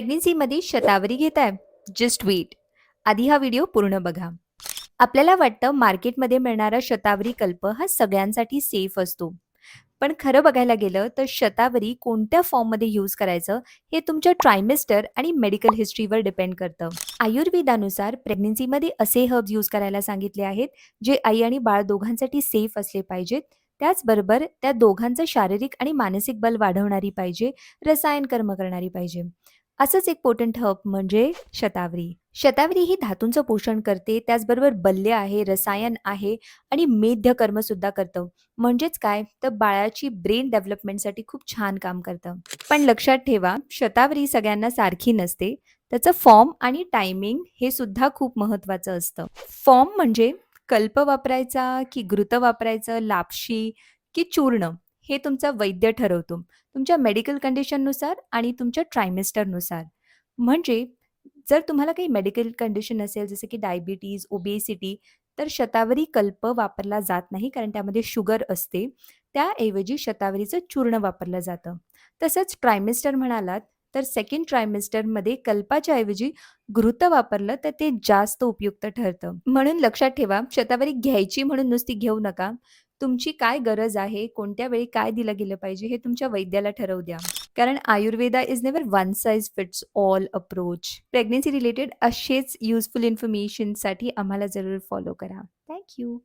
प्रेग्नन्सीमध्ये शतावरी घेताय just weight आधी हा व्हिडिओ पूर्ण बघा. आपल्याला वाटतं मार्केटमध्ये मिळणारा शतावरी कल्प हा सगळ्यांसाठी सेफ असतो. पण खरं बघायला गेलं तर शतावरी कोणत्या फॉर्ममध्ये यूज करायचं हे तुमच्या ट्रायमेस्टर आणि मेडिकल हिस्ट्रीवर डिपेंड करतं. आयुर्वेदानुसार प्रेग्नन्सीमध्ये असे हर्ब्स यूज करायला सांगितले आहेत जे आई आणि बाळ दोघांसाठी सेफ असले पाहिजेत. त्याचबरोबर त्या दोघांचं शारीरिक आणि मानसिक बल वाढवणारी पाहिजे रसायन कर्म करणारी पाहिजे. असंच एक पोटंट हर्ब म्हणजे शतावरी. शतावरी ही धातूंचं पोषण करते त्याचबरोबर बल्य आहे रसायन आहे आणि मेध्य कर्मसुद्धा करतं. म्हणजेच काय? तर बाळाची ब्रेन डेव्हलपमेंटसाठी खूप छान काम करतं. पण लक्षात ठेवा शतावरी सगळ्यांना सारखी नसते. त्याचं फॉर्म आणि टायमिंग हे सुद्धा खूप महत्वाचं असतं. फॉर्म म्हणजे कल्प वापरायचा की घृत वापरायचं लापशी की चूर्ण? हे तुमचा वैद्य ठरवतो. तुमच्या मेडिकल कंडिशननुसार आणि तुमच्या ट्रायमेस्टरनुसार म्हणजे जर तुम्हाला काही मेडिकल कंडिशन असेल जसं की डायबिटीज ओबेसिटी तर शतावरी कल्प वापरला जात नाही कारण त्यामध्ये शुगर असते. त्याऐवजी शतावरीचं चूर्ण वापरलं जातं. तसंच ट्रायमेस्टर म्हणालात तर सेकंड ट्रायमेस्टरमध्ये कल्पाच्या ऐवजी घृत वापरलं तर ते जास्त उपयुक्त ठरतं. म्हणून लक्षात ठेवा शतावरी घ्यायची म्हणून नुसती घेऊ नका. तुमची काय गरज आहे? कोणत्या वेळी काय दिलं गेलं पाहिजे? हे तुमच्या वैद्याला ठरवू द्या. कारण Ayurveda is never one size fits all approach pregnancy related असेच युजफुल इन्फॉर्मेशनसाठी आम्हाला जरूर फॉलो करा. थँक्यू